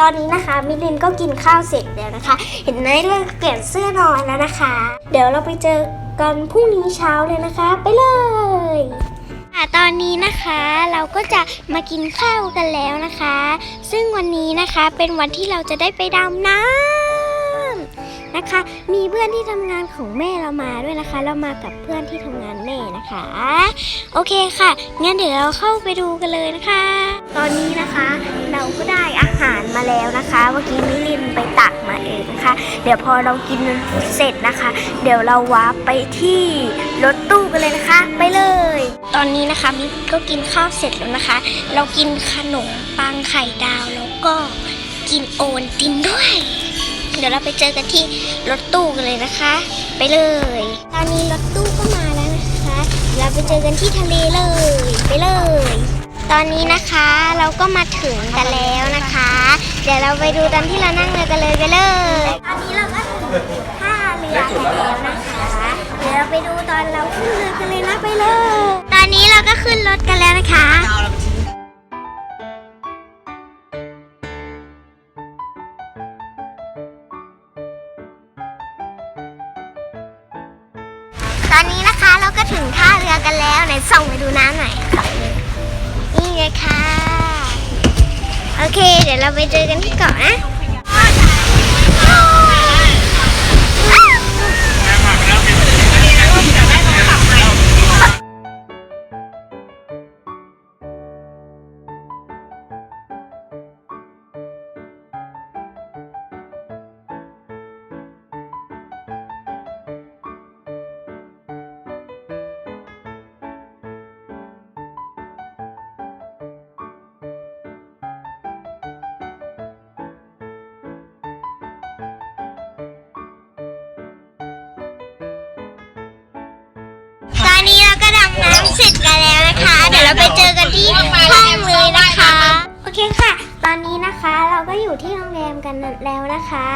ตอนนี้นะคะ มิลินก็กินข้าวเสร็จแล้วนะคะ เห็นไหมเรื่องเปลี่ยนเสื้อนอนแล้วนะคะ เดี๋ยวเราไปเจอกันพรุ่งนี้เช้าเลยนะคะ ไปเลยค่ะตอนนี้นะคะเราก็จะมากินข้าวกันแล้วนะคะ ซึ่งวันนี้นะคะเป็นวันที่เราจะได้ไปดำน้ำนะคะ มีเพื่อนที่ทำงานของแม่เรามาด้วยนะคะ เรามากับเพื่อนที่ทำงานแม่นะคะ โอเคค่ะงั้นเดี๋ยวเราเข้าไปดูกันเลยนะคะ ตอนนี้นะคะเราก็ได้อาหาร มาแล้วนะคะ เมื่อกี้มิลินไปตักมาเองนะคะ เดี๋ยวพอเรากินเสร็จนะคะ เดี๋ยวเราวาร์ปไปที่รถตู้กันเลยนะคะ ไปเลย ตอนนี้นะคะมิลินก็กินข้าวเสร็จแล้วนะคะ เรากินขนมปังไข่ดาวแล้วก็กินโอนตินด้วย เดี๋ยวเราไปเจอกันที่รถตู้กันเลยนะคะ ไปเลย ตอนนี้รถตู้ก็มาแล้วนะคะ เราไปเจอกันที่ทะเลเลย ไปเลย ตอนนี้นะคะเราก็มาถึงกันแล้วนะคะ เดี๋ยวเราไปดูตอนที่เรานั่งเรือกันเลยไปเลยตอนนี้เราก็ถึงท่าเรือกันแล้วนะคะเดี๋ยวเราไปดูตอนเราขึ้นเรือกันเลยนะไปเลย ตอนนี้เราก็ขึ้นรถกันแล้วนะคะตอนนี้นะคะเราก็ถึงท่าเรือกันแล้วไหนส่องไปดูน้ำหน่อยนี่ไงค่ะ เค เดี๋ยวเราไปเจอกันที่เกาะนะ น้ำเสร็จกันแล้วนะคะ เดี๋ยวเราไปเจอกันที่ห้องเลยนะคะ โอเคค่ะ ตอนนี้นะคะเราก็อยู่ที่โรงแรมกันแล้วนะคะ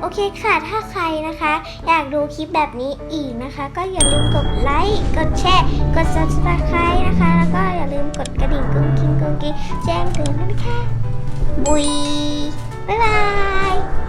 โอเคค่ะ ถ้าใครนะคะ อยากดูคลิปแบบนี้อีกนะคะ ก็อย่าลืมกดไลค์ กดแชร์ กด subscribe นะคะ แล้วก็อย่าลืมกดกระดิ่งกุ้งกิ้งกุ้งกิ้งแจ้งเตือนด้วยนะคะบุยบ๊ายบาย